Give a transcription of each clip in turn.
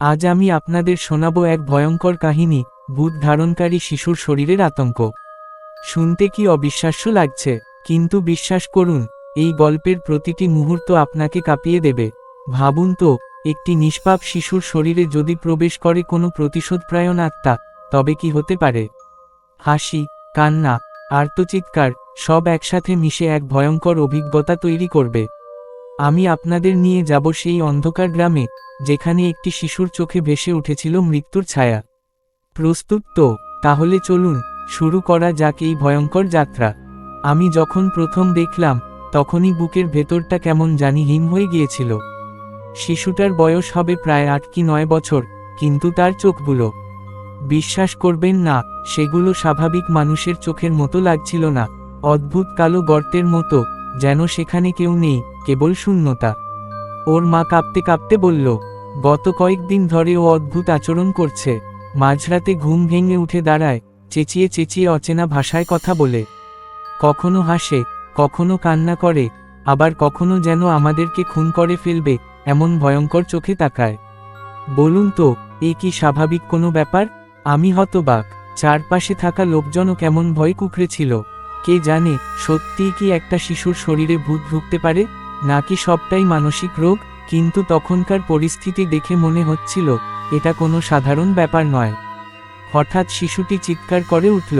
আজ আমি আপনাদের শোনাব এক ভয়ঙ্কর কাহিনী, ভূত ধারণকারী শিশুর শরীরের আতঙ্ক। শুনতে কি অবিশ্বাস্য লাগছে? কিন্তু বিশ্বাস করুন, এই গল্পের প্রতিটি মুহূর্ত আপনাকে কাঁপিয়ে দেবে। ভাবুন তো, একটি নিষ্পাপ শিশুর শরীরে যদি প্রবেশ করে কোনো প্রতিশোধপ্রায়ণ আত্মা, তবে কি হতে পারে? হাসি, কান্না, আর্তচিৎকার, সব একসাথে মিশে এক ভয়ঙ্কর অভিজ্ঞতা তৈরি করবে। আমি আপনাদের নিয়ে যাব সেই অন্ধকার গ্রামে, যেখানে একটি শিশুর চোখে ভেসে উঠেছিল মৃত্যুর ছায়া। প্রস্তুত তো, তাহলে চলুন, শুরু করা যাক এই ভয়ঙ্কর যাত্রা। আমি যখন প্রথম দেখলাম, তখনই বুকের ভেতরটা কেমন জানি হিম হয়ে গিয়েছিল। শিশুটার বয়স হবে প্রায় আট কি নয় বছর, কিন্তু তার চোখগুলো। বিশ্বাস করবেন না, সেগুলো স্বাভাবিক মানুষের চোখের মতো লাগছিল না। অদ্ভুত কালো গর্তের মতো, যেন সেখানে কেউ নেই। কেবল শূন্যতা। ওর মা কাঁপতে কাঁপতে বলল, গত কয়েকদিন ধরে ও অদ্ভুত আচরণ করছে। মাঝরাতে ঘুম ভেঙে উঠে দাঁড়ায়, চেঁচিয়ে চেঁচিয়ে অচেনা ভাষায় কথা বলে। কখনো হাসে, কখনো কান্না করে, আবার কখনো যেন আমাদেরকে খুন করে ফেলবে, এমন ভয়ঙ্কর চোখে তাকায়। বলুন তো, এ কি স্বাভাবিক কোনো ব্যাপার? আমি হতবাক। চারপাশে থাকা লোকজনও কেমন ভয় কুকড়েছিল কে জানে, সত্যিই কি একটা শিশুর শরীরে ভূত ঢুকতে পারে? নাকি সবটাই মানসিক রোগ, কিন্তু তখনকার পরিস্থিতি দেখে মনে হচ্ছিল, এটা কোনো সাধারণ ব্যাপার নয়। হঠাৎ শিশুটি চিৎকার করে উঠল,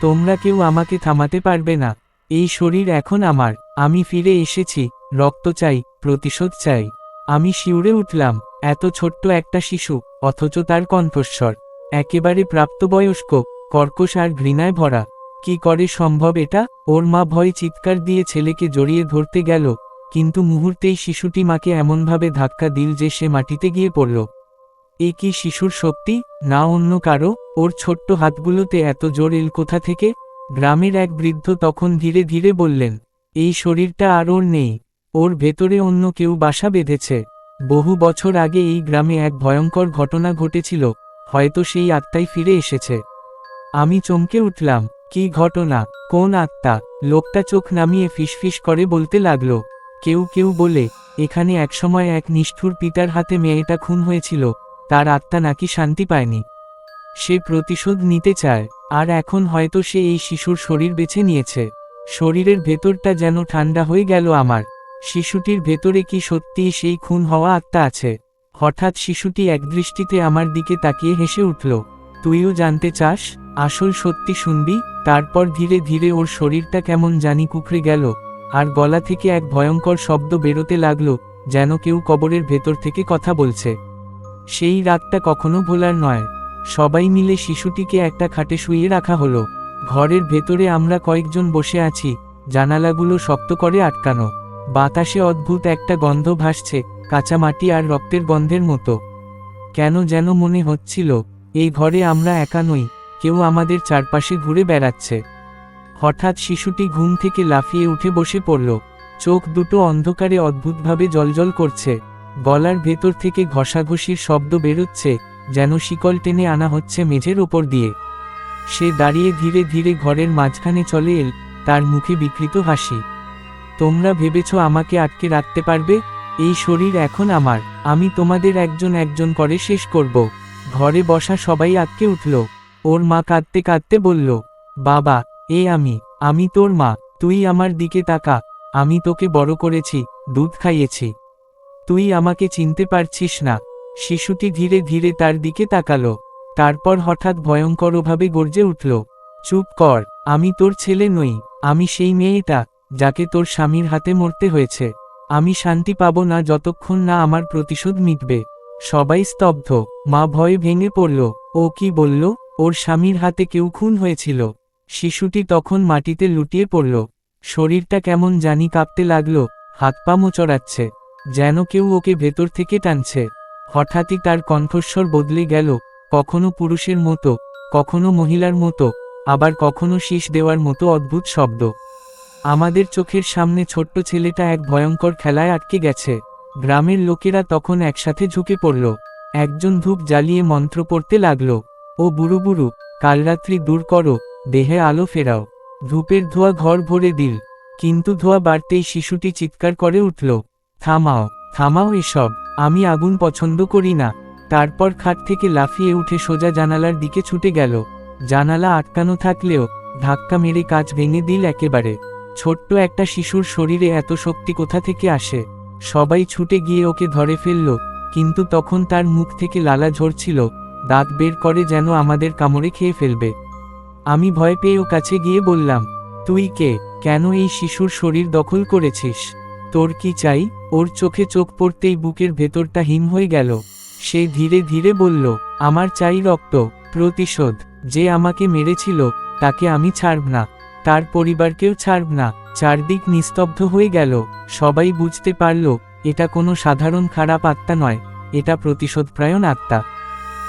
তোমরা কেউ আমাকে থামাতে পারবে না, এই শরীর এখন আমার, আমি ফিরে এসেছি, রক্ত চাই, প্রতিশোধ চাই। আমি শিউরে উঠলাম, এত ছোট্ট একটা শিশু, অথচ তার কণ্ঠস্বর, একেবারে প্রাপ্তবয়স্ক, কর্কশ আর ঘৃণায় ভরা। কি করে সম্ভব এটা? ওর মা ভয় চিৎকার দিয়ে ছেলেকে জড়িয়ে ধরতে গেল কিন্তু মুহূর্তেই শিশুটি মাকে এমনভাবে ধাক্কা দিল যে সে মাটিতে গিয়ে পড়ল। এ কি শিশুর শক্তি? না অন্য কারও? ওর ছোট্ট হাতগুলোতে এত জোর এল কোথা থেকে? গ্রামের এক বৃদ্ধ তখন ধীরে ধীরে বললেন, এই শরীরটা আর ওর নেই। ওর ভেতরে অন্য কেউ বাসা বেঁধেছে। বহু বছর আগে এই গ্রামে এক ভয়ঙ্কর ঘটনা ঘটেছিল। হয়তো সেই আত্মাই ফিরে এসেছে। আমি চমকে উঠলাম, কি ঘটনা? কোন আত্মা? লোকটা চোখ নামিয়ে ফিসফিস করে বলতে লাগল কেউ কেউ বলে, এখানে একসময় এক নিষ্ঠুর পিতার হাতে মেয়েটা খুন হয়েছিল, তার আত্মা নাকি শান্তি পায়নি। সে প্রতিশোধ নিতে চায়, আর এখন হয়তো সে এই শিশুর শরীর বেছে নিয়েছে। শরীরের ভেতরটা যেন ঠান্ডা হয়ে গেল আমার। শিশুটির ভেতরে কি সত্যিই সেই খুন হওয়া আত্মা আছে? হঠাৎ শিশুটি একদৃষ্টিতে আমার দিকে তাকিয়ে হেসে উঠল, তুইও জানতে চাস, আসল সত্যি শুনবি, তারপর ধীরে ধীরে ওর শরীরটা কেমন জানি কুকড়ে গেল। আর গলা থেকে এক ভয়ঙ্কর শব্দ বেরোতে লাগল, যেন কেউ কবরের ভেতর থেকে কথা বলছে। সেই রাতটা কখনো ভোলার নয়। সবাই মিলে শিশুটিকে একটা খাটে শুইয়ে রাখা হলো। ঘরের ভেতরে আমরা কয়েকজন বসে আছি, জানালাগুলো শক্ত করে আটকানো। বাতাসে অদ্ভুত একটা গন্ধ ভাসছে, কাঁচা মাটি আর রক্তের গন্ধের মতো। কেন যেন মনে হচ্ছিল, এই ঘরে আমরা একা নই, কেউ আমাদের চারপাশে ঘুরে বেড়াচ্ছে। হঠাৎ শিশুটি ঘুম থেকে লাফিয়ে উঠে বসে পড়ল। চোখ দুটো অন্ধকারে অদ্ভুতভাবে জলজল করছে। গলার ভেতর থেকে ঘষাঘষির শব্দ বেরোচ্ছে, যেন শিকল টেনে আনা হচ্ছে মেঝের ওপর দিয়ে। সে দাঁড়িয়ে ধীরে ধীরে ঘরের মাঝখানে চলে এল, তার মুখে বিকৃত হাসি। তোমরা ভেবেছ আমাকে আটকে রাখতে পারবে? এই শরীর এখন আমার। আমি তোমাদের একজন একজন করে শেষ করব। ঘরে বসা সবাই আটকে উঠল। ওর মা কাঁদতে কাঁদতে বলল, বাবা এ আমি আমি তোর মা, তুই আমার দিকে তাকা, আমি তোকে বড় করেছি, দুধ খাইয়েছি। তুই আমাকে চিনতে পারছিস না। শিশুটি ধীরে ধীরে তার দিকে তাকালো। তারপর হঠাৎ ভয়ঙ্করভাবে গর্জে উঠল, চুপ কর, আমি তোর ছেলে নই, আমি সেই মেয়েটা, যাকে তোর স্বামীর হাতে মরতে হয়েছে। আমি শান্তি পাব না যতক্ষণ না আমার প্রতিশোধ মিটবে সবাই স্তব্ধ। মা ভয়ে ভেঙে পড়ল। ও কি বলল? ওর স্বামীর হাতে কেউ খুন হয়েছিল। শিশুটি তখন মাটিতে লুটিয়ে পড়ল। শরীরটা কেমন জানি কাঁপতে লাগল, হাত পা মোচড়াচ্ছে, যেন কেউ ওকে ভেতর থেকে টানছে। হঠাৎই তার কণ্ঠস্বর বদলে গেল, কখনো পুরুষের মতো, কখনো মহিলার মতো, আবার কখনো শীষ দেওয়ার মতো অদ্ভুত শব্দ। আমাদের চোখের সামনে ছোট্ট ছেলেটা এক ভয়ঙ্কর খেলায় আটকে গেছে। গ্রামের লোকেরা তখন একসাথে ঝুঁকে পড়ল। একজন ধূপ জ্বালিয়ে মন্ত্র পড়তে লাগল, ও বুড়ু বুড়ু, কাল রাত্রি দূর করো দেহে আলো ফেরাও। ধূপের ধোয়া ঘর ভরে দিল, কিন্তু ধোয়া বাড়তেই শিশুটি চিৎকার করে উঠল, থামাও থামাও এসব, আমি আগুন পছন্দ করি না। তারপর খাট থেকে লাফিয়ে উঠে সোজা জানালার দিকে ছুটে গেল। জানালা আটকানো থাকলেও ধাক্কা মেরে কাজ ভেঙে দিল একেবারে। ছোট্ট একটা শিশুর শরীরে এত শক্তি কোথা থেকে আসে? সবাই ছুটে গিয়ে ওকে ধরে ফেলল, কিন্তু তখন তার মুখ থেকে লালা ঝরছিল, দাঁত বের করে যেন আমাদের কামড়ে খেয়ে ফেলবে। আমি ভয় পেয়ে ও কাছে গিয়ে বললাম, তুই কে? কেন এই শিশুর শরীর দখল করেছিস? তোর কি চাই? ওর চোখে চোখ পড়তেই বুকের ভেতরটা হিম হয়ে গেল। সে ধীরে ধীরে বলল, আমার চাই রক্ত, প্রতিশোধ। যে আমাকে মেরেছিল, তাকে আমি ছাড়ব না। তার পরিবারকেও ছাড়ব না। চারদিক নিস্তব্ধ হয়ে গেল। সবাই বুঝতে পারল, এটা কোনো সাধারণ খারাপ আত্মা নয়। এটা প্রতিশোধপ্রায়ণ আত্মা।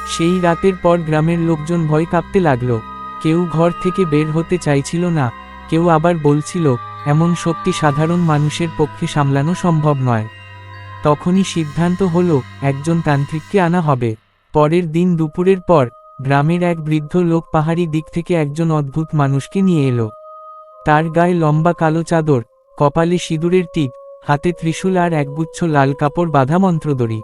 সেই রাতের পর গ্রামের লোকজন ভয় কাঁপতে লাগল। কেউ ঘর থেকে বের হতে চাইছিল না, কেউ আবার বলছিল, এমন শক্তি সাধারণ মানুষের পক্ষে সামলানো সম্ভব নয়। তখনই সিদ্ধান্ত হলো, একজন তান্ত্রিককে আনা হবে। পরের দিন দুপুরের পর, গ্রামের এক বৃদ্ধ লোক পাহাড়ি দিক থেকে একজন অদ্ভুত মানুষকে নিয়ে এলো। তার গায়ে লম্বা কালো চাদর, কপালে সিঁদুরের টিপ, হাতে ত্রিশূল আর একগুচ্ছ লাল কাপড় বাঁধা মন্ত্রদড়ি।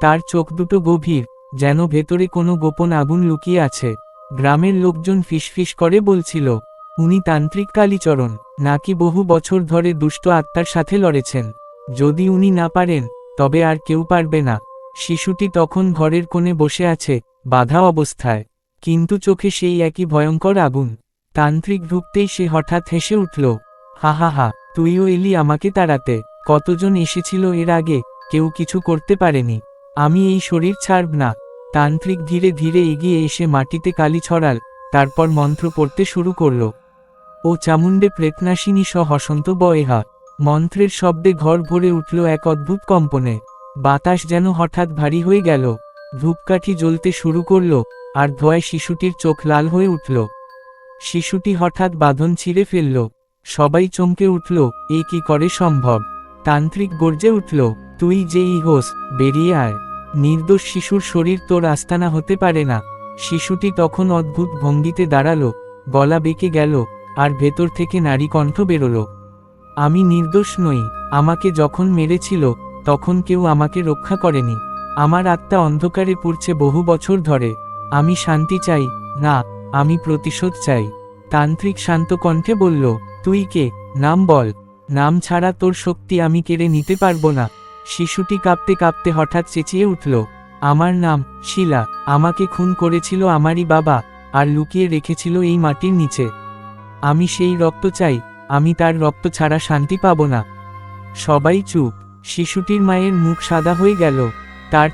তার চোখ দুটো গভীর, যেন ভেতরে কোনো গোপন আগুন লুকিয়ে আছে। গ্রামের লোকজন ফিসফিস করে বলছিল, উনি তান্ত্রিক কালীচরণ, নাকি বহু বছর ধরে দুষ্ট আত্মার সাথে লড়েছেন। যদি উনি না পারেন, তবে আর কেউ পারবে না। শিশুটি তখন ঘরের কোণে বসে আছে, বাধা অবস্থায়। কিন্তু চোখে সেই একই ভয়ঙ্কর আগুন। তান্ত্রিক ঢুকতেই সে হঠাৎ হেসে উঠল, হা হা হা, তুইও এলি আমাকে তাড়াতে। কতজন এসেছিল এর আগে, কেউ কিছু করতে পারেনি। আমি এই শরীর ছাড়ব না। তান্ত্রিক ধীরে ধীরে এগিয়ে এসে মাটিতে কালি ছড়াল, তারপর মন্ত্র পড়তে শুরু করল। ও চামুণ্ডে প্রেতনাশিনী সহ হসন্ত বয়েহা, মন্ত্রের শব্দে ঘর ভরে উঠল এক অদ্ভুত কম্পনে। বাতাস যেন হঠাৎ ভারী হয়ে গেল। ধূপকাঠি জ্বলতে শুরু করল, আর ধোয়ায় শিশুটির চোখ লাল হয়ে উঠল। শিশুটি হঠাৎ বাঁধন ছিঁড়ে ফেলল। সবাই চমকে উঠল, এ কি করে সম্ভব? তান্ত্রিক গর্জে উঠল, তুই যে ইহোস, বেরিয়ে আয়। নির্দোষ শিশুর শরীর তোর আস্তানা হতে পারে না। শিশুটি তখন অদ্ভুত ভঙ্গিতে দাঁড়াল, গলা বেঁকে গেল, আর ভেতর থেকে নারী কণ্ঠ বেরোলো। আমি নির্দোষ নই, আমাকে যখন মেরেছিল, তখন কেউ আমাকে রক্ষা করেনি। আমার আত্মা অন্ধকারে পুড়ছে বহু বছর ধরে। আমি শান্তি চাই, না, আমি প্রতিশোধ চাই। তান্ত্রিক শান্ত কণ্ঠে বলল, তুই কে? নাম বল। নাম ছাড়া তোর শক্তি আমি কেড়ে নিতে পারব না। শিশুটি কাঁপতে কাঁপতে হঠাৎ চেঁচিয়ে উঠল, আমার নাম, শিলা, আমাকে খুন করেছিল আমারই বাবা, আর লুকিয়ে রেখেছিল এই মাটির নিচে। আমি সেই রক্ত চাই, আমি তার রক্ত ছাড়া শান্তি পাব না। সবাই চুপ, শিশুটির মায়ের মুখ সাদা হয়ে গেল, তার